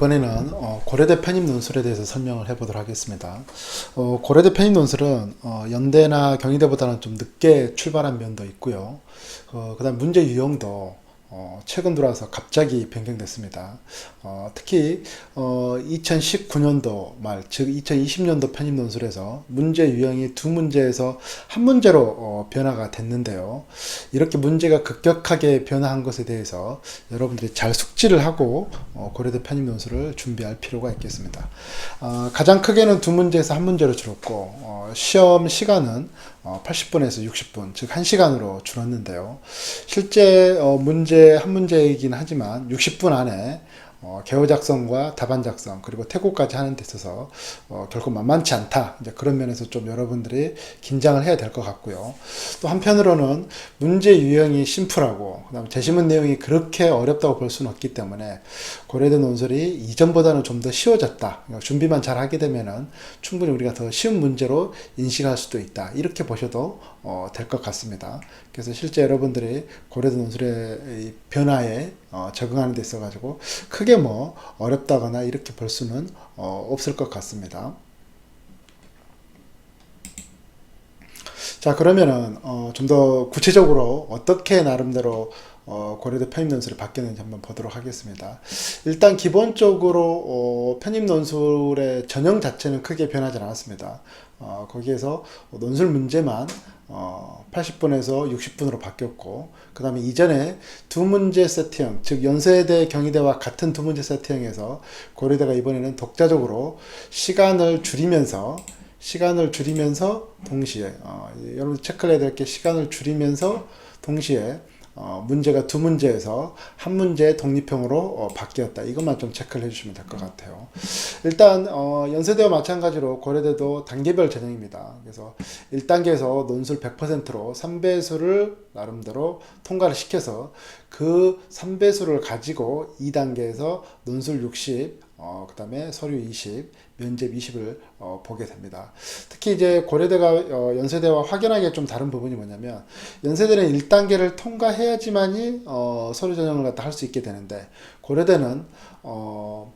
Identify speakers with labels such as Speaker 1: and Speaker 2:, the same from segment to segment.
Speaker 1: 네, 이번에는 어, 고려대 편입 논술에 대해서 설명을 해보도록 하겠습니다. 어, 고려대 편입 논술은 어, 연대나 경희대보다는 좀 늦게 출발한 면도 있고요. 어, 그다음 문제 유형도 어, 최근 들어와서 갑자기 변경됐습니다. 어, 특히 어, 2019년도 말, 즉 2020년도 편입 논술에서 문제 유형이 두 문제에서 한 문제로 어, 변화가 됐는데요. 이렇게 문제가 급격하게 변화한 것에 대해서 여러분들이 잘 숙지를 하고 어, 고려대 편입 논술을 준비할 필요가 있겠습니다. 어, 가장 크게는 두 문제에서 한 문제로 줄었고 어, 시험 시간은 어, 80분에서 60분, 즉 1시간으로 줄었는데요. 실제 어, 문제 한 문제이긴 하지만 60분 안에 어, 개요 작성과 답안 작성 그리고 태고까지 하는 데 있어서 어, 결코 만만치 않다. 이제 그런 면에서 좀 여러분들이 긴장을 해야 될 것 같고요. 또 한편으로는 문제 유형이 심플하고 그다음에 제시문 내용이 그렇게 어렵다고 볼 수는 없기 때문에 고려대 논술이 이전보다는 좀 더 쉬워졌다. 그러니까 준비만 잘 하게 되면은 충분히 우리가 더 쉬운 문제로 인식할 수도 있다. 이렇게 보셔도 어, 될 것 같습니다. 그래서 실제 여러분들이 고려대 논술의 이 변화에 어, 적응하는 데 있어 가지고 크게 뭐 어렵다거나 이렇게 볼 수는 어, 없을 것 같습니다. 자 그러면은 어, 좀 더 구체적으로 어떻게 나름대로 어, 고려대 편입 논술이 바뀌었는지 한번 보도록 하겠습니다. 일단 기본적으로 어, 편입 논술의 전형 자체는 크게 변하지 않았습니다. 어, 거기에서 논술 문제만 어, 80분에서 60분으로 바뀌었고, 그 다음에 이전에 두 문제 세트형, 즉 연세대, 경희대와 같은 두 문제 세트형에서 고려대가 이번에는 독자적으로 시간을 줄이면서 시간을 줄이면서 동시에 어, 여러분 체크를 해야 될 게 시간을 줄이면서 동시에 어, 문제가 두 문제에서 한 문제 독립형으로 어, 바뀌었다. 이것만 좀 체크를 해주시면 될 것 같아요. 일단 어, 연세대와 마찬가지로 고려대도 단계별 전형입니다. 그래서 1단계에서 논술 100%로 3배수를 나름대로 통과를 시켜서 그 3배수를 가지고 2단계에서 논술 60, 어, 그 다음에 서류 20, 면접 20을 어, 보게 됩니다. 특히 이제 고려대가 어, 연세대와 확연하게 좀 다른 부분이 뭐냐면 연세대는 1단계를 통과해야지만이 어, 서류 전형을 갖다 할 수 있게 되는데 고려대는 어,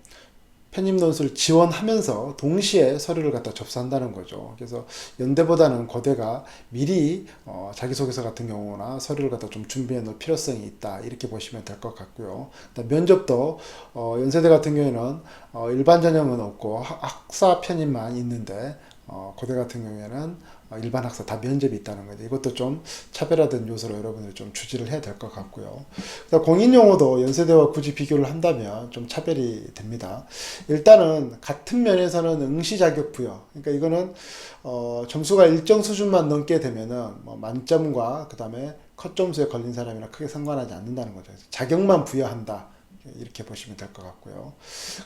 Speaker 1: 편입 논술 지원하면서 동시에 서류를 갖다 접수한다는 거죠. 그래서 연대보다는 고대가 미리 어, 자기소개서 같은 경우나 서류를 갖다 좀 준비해 놓을 필요성이 있다. 이렇게 보시면 될 것 같고요. 면접도 어, 연세대 같은 경우에는 어, 일반 전형은 없고 학- 학사 편입만 있는데 어, 고대 같은 경우에는 어, 일반 학사 다 면접이 있다는 거죠. 이것도 좀 차별화된 요소로 여러분들이 좀 주지를 해야 될 것 같고요. 그다음 공인 용어도 연세대와 굳이 비교를 한다면 좀 차별이 됩니다. 일단은 같은 면에서는 응시 자격 부여. 그러니까 이거는 어, 점수가 일정 수준만 넘게 되면은 뭐 만점과 그다음에 컷 점수에 걸린 사람이랑 크게 상관하지 않는다는 거죠. 자격만 부여한다. 이렇게 보시면 될 것 같고요.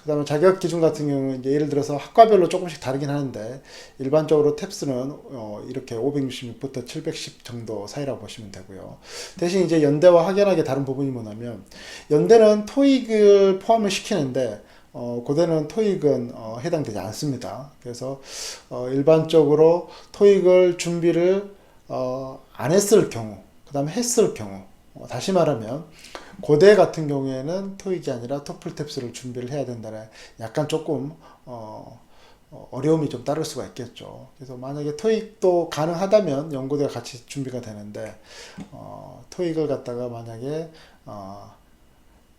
Speaker 1: 그 다음에 자격 기준 같은 경우는 예를 들어서 학과별로 조금씩 다르긴 하는데 일반적으로 탭스는 어, 이렇게 566부터 710 정도 사이라고 보시면 되고요. 대신 이제 연대와 확연하게 다른 부분이 뭐냐면 연대는 토익을 포함을 시키는데 어, 고대는 토익은 어, 해당되지 않습니다. 그래서 어, 일반적으로 토익을 준비를 어, 안 했을 경우, 그 다음에 했을 경우, 어, 다시 말하면 고대 같은 경우에는 토익이 아니라 토플 탭스를 준비를 해야 된다는 약간 조금 어, 어, 어려움이 좀 따를 수가 있겠죠. 그래서 만약에 토익도 가능하다면 연고대가 같이 준비가 되는데 어, 토익을 갖다가 만약에 어,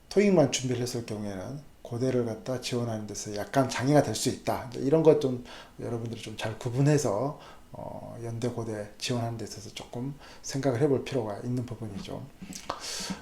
Speaker 1: 토익만 준비를 했을 경우에는 고대를 갖다 지원하는 데서 약간 장애가 될 수 있다. 이런 것 좀 여러분들이 좀 잘 구분해서 어, 연대 고대 지원하는 데 있어서 조금 생각을 해볼 필요가 있는 부분이죠.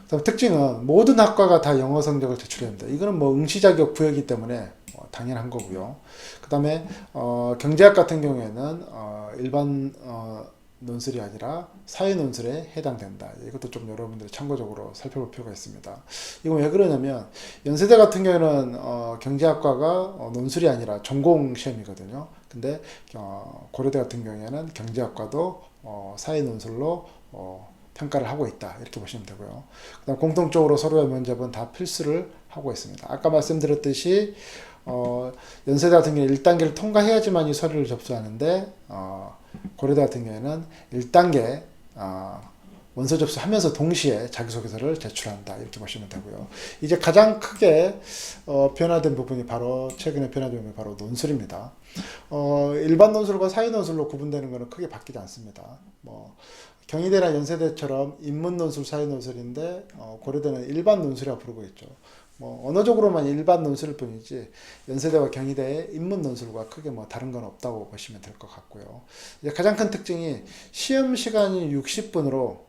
Speaker 1: 그다음 특징은 모든 학과가 다 영어 성적을 제출합니다. 이거는 뭐 응시 자격 부여이기 때문에 어, 당연한 거고요. 그다음에 어, 경제학 같은 경우에는 어, 일반 어, 논술이 아니라 사회 논술에 해당된다. 이것도 좀 여러분들이 참고적으로 살펴볼 필요가 있습니다. 이건 왜 그러냐면 연세대 같은 경우에는 어, 경제학과가 어, 논술이 아니라 전공 시험이거든요. 근데 어, 고려대 같은 경우에는 경제학과도 어, 사회 논술로 어, 평가를 하고 있다. 이렇게 보시면 되고요. 그다음 공통적으로 서로의 면접은 다 필수를 하고 있습니다. 아까 말씀드렸듯이 어, 연세대 같은 경우는 1단계를 통과해야지만 이 서류를 접수하는데 어, 고려대 같은 경우에는 1단계 어, 원서 접수하면서 동시에 자기소개서를 제출한다 이렇게 보시면 되고요. 이제 가장 크게 어, 변화된 부분이 바로 최근에 변화된 부분이 바로 논술입니다. 어, 일반 논술과 사회 논술로 구분되는 것은 크게 바뀌지 않습니다. 뭐 경희대나 연세대처럼 인문 논술, 사회 논술인데 어, 고려대는 일반 논술이라고 부르고 있죠. 뭐 언어적으로만 일반 논술일 뿐이지 연세대와 경희대의 인문 논술과 크게 뭐 다른 건 없다고 보시면 될 것 같고요. 이제 가장 큰 특징이 시험 시간이 60분으로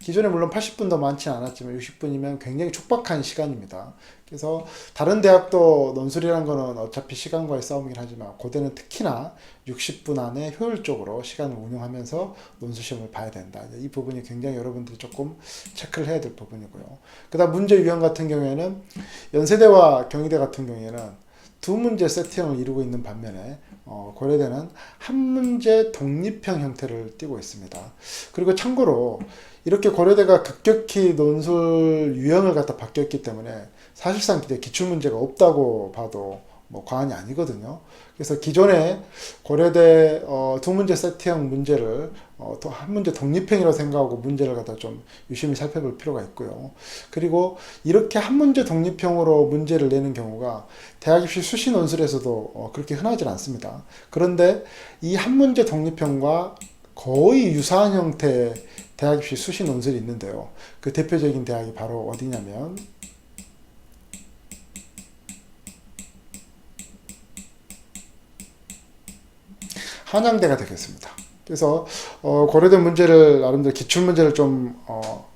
Speaker 1: 기존에 물론 80분도 많지 않았지만 60분이면 굉장히 촉박한 시간입니다. 그래서 다른 대학도 논술이란 거는 어차피 시간과의 싸움이긴 하지만 고대는 특히나 60분 안에 효율적으로 시간을 운영하면서 논술 시험을 봐야 된다. 이 부분이 굉장히 여러분들이 조금 체크를 해야 될 부분이고요. 그다음 문제 유형 같은 경우에는 연세대와 경희대 같은 경우에는 두 문제 세트형을 이루고 있는 반면에 어, 고려대는 한 문제 독립형 형태를 띠고 있습니다. 그리고 참고로 이렇게 고려대가 급격히 논술 유형을 갖다 바뀌었기 때문에 사실상 기출 문제가 없다고 봐도 뭐 과언이 아니거든요. 그래서 기존에 고려대 어, 두 문제 세트형 문제를 어, 또한 문제 독립형이라고 생각하고 문제를 갖다 좀 유심히 살펴볼 필요가 있고요. 그리고 이렇게 한 문제 독립형으로 문제를 내는 경우가 대학 입시 수시 논술에서도 어, 그렇게 흔하지 않습니다. 그런데 이 한 문제 독립형과 거의 유사한 형태의 대학 입시 수시 논술이 있는데요. 그 대표적인 대학이 바로 어디냐면 한양대가 되겠습니다. 그래서 어, 고려된 문제를 나름대로 기출 문제를 좀 어,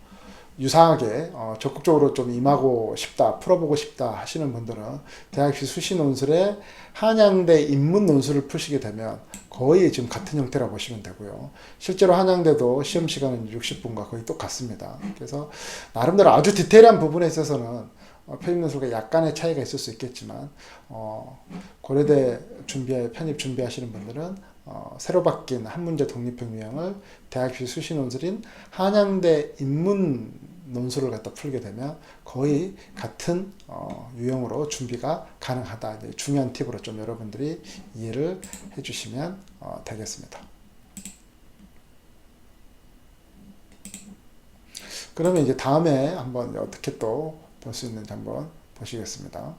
Speaker 1: 유사하게 어, 적극적으로 좀 임하고 싶다, 풀어보고 싶다 하시는 분들은 대학시 수시 논술에 한양대 인문 논술을 푸시게 되면 거의 지금 같은 형태라고 보시면 되고요. 실제로 한양대도 시험 시간은 60분과 거의 똑같습니다. 그래서 나름대로 아주 디테일한 부분에 있어서는 어, 편입 논술과 약간의 차이가 있을 수 있겠지만 어, 고려대 준비 편입 준비하시는 분들은 어, 새로 바뀐 한 문제 독립형 유형을 대학시 수시 논술인 한양대 인문 논술을 갖다 풀게 되면 거의 같은 어, 유형으로 준비가 가능하다. 이제 중요한 팁으로 좀 여러분들이 이해를 해주시면 어, 되겠습니다. 그러면 이제 다음에 한번 어떻게 또 볼 수 있는지 한번 보시겠습니다.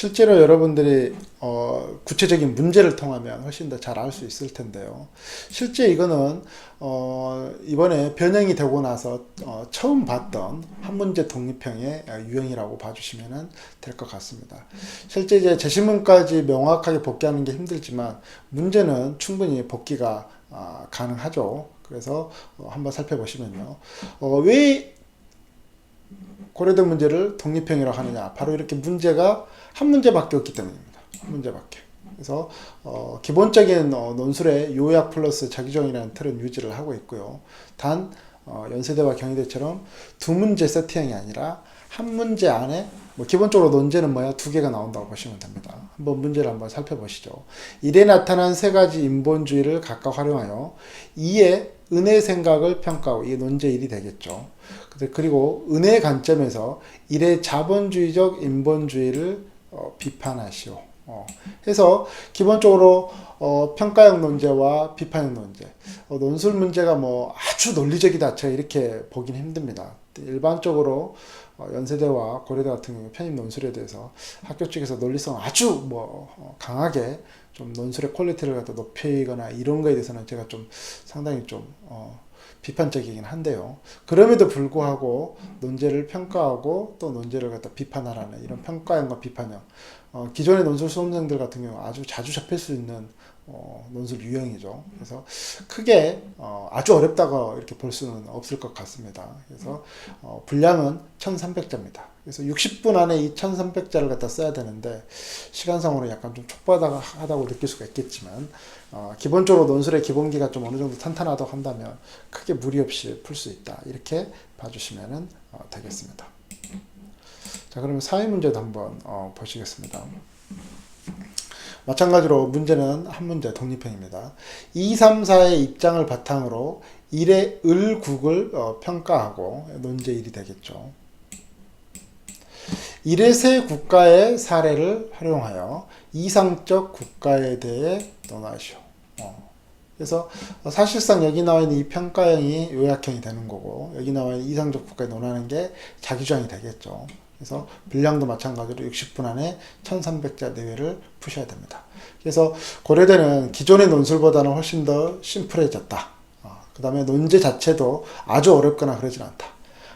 Speaker 1: 실제로 여러분들이 어, 구체적인 문제를 통하면 훨씬 더 잘 알 수 있을 텐데요. 실제 이거는 어, 이번에 변형이 되고 나서 어, 처음 봤던 한 문제 독립형의 유형이라고 봐주시면 될 것 같습니다. 실제 이제 제시문까지 명확하게 복귀하는 게 힘들지만 문제는 충분히 복귀가 아, 가능하죠. 그래서 어, 한번 살펴보시면요. 어, 왜 고려된 문제를 독립형이라고 하느냐? 바로 이렇게 문제가 한 문제밖에 없기 때문입니다. 한 문제밖에. 그래서 어, 기본적인 어, 논술의 요약 플러스 자기정이라는 틀은 유지를 하고 있고요. 단 어, 연세대와 경희대처럼 두 문제 세트형이 아니라 한 문제 안에 뭐 기본적으로 논제는 뭐야 두 개가 나온다고 보시면 됩니다. 한번 문제를 한번 살펴보시죠. 이에 나타난 세 가지 인본주의를 각각 활용하여 이에 은혜 생각을 평가하고 이게 논제 1이 되겠죠. 그리고 은혜 관점에서 일의 자본주의적 인본주의를 어, 비판하시오. 어, 해서 기본적으로 어, 평가형 논제와 비판형 논제, 어, 논술 문제가 뭐 아주 논리적이다, 제가 이렇게 보긴 힘듭니다. 일반적으로 어, 연세대와 고려대 같은 경우 편입 논술에 대해서 학교 측에서 논리성 아주 뭐 어, 강하게 좀 논술의 퀄리티를 갖다 높이거나 이런 거에 대해서는 제가 좀 상당히 좀 어, 비판적이긴 한데요. 그럼에도 불구하고 논제를 평가하고 또 논제를 갖다 비판하라는 이런 평가형과 비판형. 어, 기존의 논술 수험생들 같은 경우 아주 자주 잡힐 수 있는 어, 논술 유형이죠. 그래서 크게 어, 아주 어렵다고 이렇게 볼 수는 없을 것 같습니다. 그래서 어, 분량은 1,300자입니다. 그래서 60분 안에 이 1,300자를 갖다 써야 되는데 시간상으로 약간 좀 촉박하다고 느낄 수가 있겠지만 어, 기본적으로 논술의 기본기가 좀 어느 정도 탄탄하다고 한다면 크게 무리 없이 풀 수 있다. 이렇게 봐주시면 어, 되겠습니다. 자, 그러면 사회 문제도 한번 어, 보시겠습니다. 마찬가지로 문제는 한 문제 독립형입니다. 2, 3, 4의 입장을 바탕으로 1의 을 국을 어, 평가하고 논제 1이 되겠죠. 1의 세 국가의 사례를 활용하여 이상적 국가에 대해 논하시오. 어. 그래서 사실상 여기 나와 있는 이 평가형이 요약형이 되는 거고 여기 나와 있는 이상적 국가에 논하는 게 자기주장이 되겠죠. 그래서 분량도 마찬가지로 60분 안에 1300자 내외를 푸셔야 됩니다. 그래서 고려대는 기존의 논술보다는 훨씬 더 심플해졌다. 그 다음에 논제 자체도 아주 어렵거나 그러진 않다.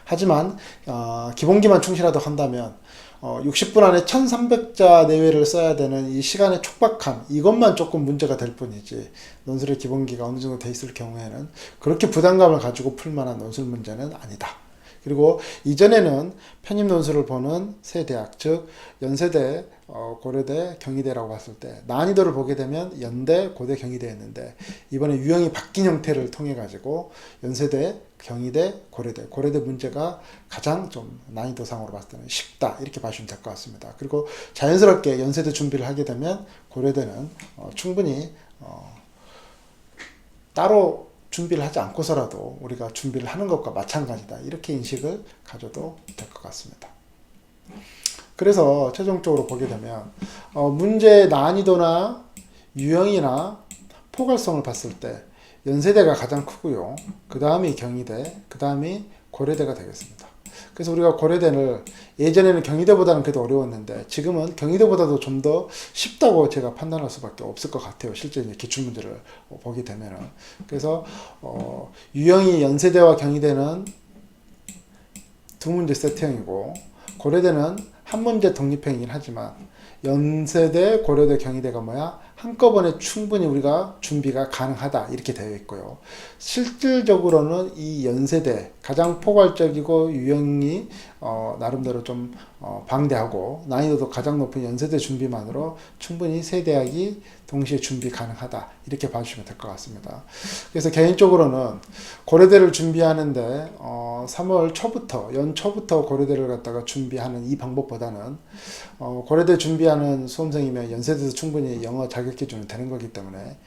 Speaker 1: 하지만 어, 기본기만 충실하다 한다면 어, 60분 안에 1300자 내외를 써야 되는 이 시간의 촉박함 이것만 조금 문제가 될 뿐이지 논술의 기본기가 어느 정도 돼 있을 경우에는 그렇게 부담감을 가지고 풀 만한 논술 문제는 아니다. 그리고 이전에는 편입 논술을 보는 세 대학 즉 연세대, 어, 고려대, 경희대라고 봤을 때 난이도를 보게 되면 연대, 고대, 경희대였는데 이번에 유형이 바뀐 형태를 통해 가지고 연세대, 경희대, 고려대, 고려대 문제가 가장 좀 난이도상으로 봤을 때는 쉽다 이렇게 봐주면 될 것 같습니다. 그리고 자연스럽게 연세대 준비를 하게 되면 고려대는 어, 충분히 어, 따로 준비를 하지 않고서라도 우리가 준비를 하는 것과 마찬가지다. 이렇게 인식을 가져도 될 것 같습니다. 그래서 최종적으로 보게 되면 어, 문제 난이도나 유형이나 포괄성을 봤을 때 연세대가 가장 크고요. 그 다음이 경희대, 그 다음이 고려대가 되겠습니다. 그래서 우리가 고려대를 예전에는 경희대보다는 그래도 어려웠는데 지금은 경희대보다도 좀 더 쉽다고 제가 판단할 수밖에 없을 것 같아요. 실제 이제 기출 문제를 보게 되면은 그래서 어, 유형이 연세대와 경희대는 두 문제 세트형이고 고려대는 한 문제 독립형이긴 하지만 연세대, 고려대, 경희대가 뭐야? 한꺼번에 충분히 우리가 준비가 가능하다 이렇게 되어 있고요. 실질적으로는 이 연세대 가장 포괄적이고 유형이 어, 나름대로 좀 어, 방대하고 난이도도 가장 높은 연세대 준비만으로 충분히 세 대학이 동시에 준비 가능하다 이렇게 봐주시면 될 것 같습니다. 그래서 개인적으로는 고려대를 준비하는데 어, 3월 초부터 연 초부터 고려대를 갖다가 준비하는 이 방법보다는 어, 고려대 준비하는 수험생이면 연세대도 충분히 영어 자격 기준은 되는 거기 때문에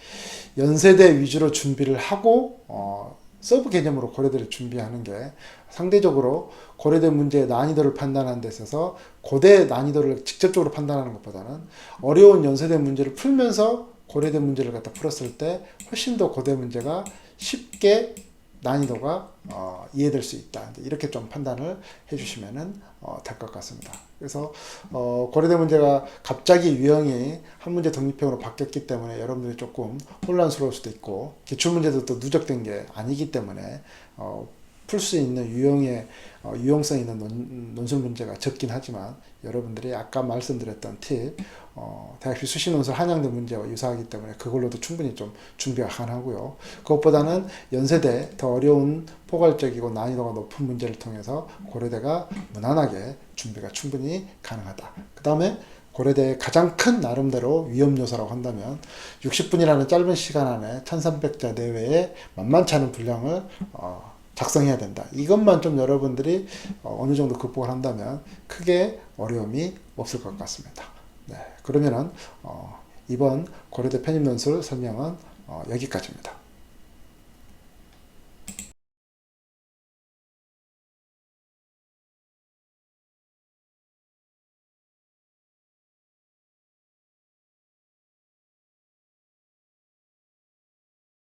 Speaker 1: 연세대 위주로 준비를 하고 어, 서브 개념으로 고려대를 준비하는 게 상대적으로 고려대 문제의 난이도를 판단하는 데 있어서 고대 난이도를 직접적으로 판단하는 것보다는 어려운 연세대 문제를 풀면서 고려대 문제를 갖다 풀었을 때 훨씬 더 고대 문제가 쉽게 난이도가 어, 이해될 수 있다. 이렇게 좀 판단을 해주시면은 어, 될 것 같습니다. 그래서 어, 고려대 문제가 갑자기 유형이 한 문제 독립형으로 바뀌었기 때문에 여러분들이 조금 혼란스러울 수도 있고 기출 문제도 또 누적된 게 아니기 때문에 어, 풀 수 있는 유형의 어, 유용성 있는 논, 논술 문제가 적긴 하지만 여러분들이 아까 말씀드렸던 팁 어, 대학교 수시 논술 한양대 문제와 유사하기 때문에 그걸로도 충분히 좀 준비가 가능하고요. 그것보다는 연세대 더 어려운 포괄적이고 난이도가 높은 문제를 통해서 고려대가 무난하게 준비가 충분히 가능하다. 그 다음에 고려대의 가장 큰 나름대로 위험 요소라고 한다면 60분이라는 짧은 시간 안에 1300자 내외의 만만치 않은 분량을 어, 작성해야 된다. 이것만 좀 여러분들이 어, 어느 정도 극복을 한다면 크게 어려움이 없을 것 같습니다. 네, 그러면은 어, 이번 고려대 편입 논술 설명은 어, 여기까지입니다.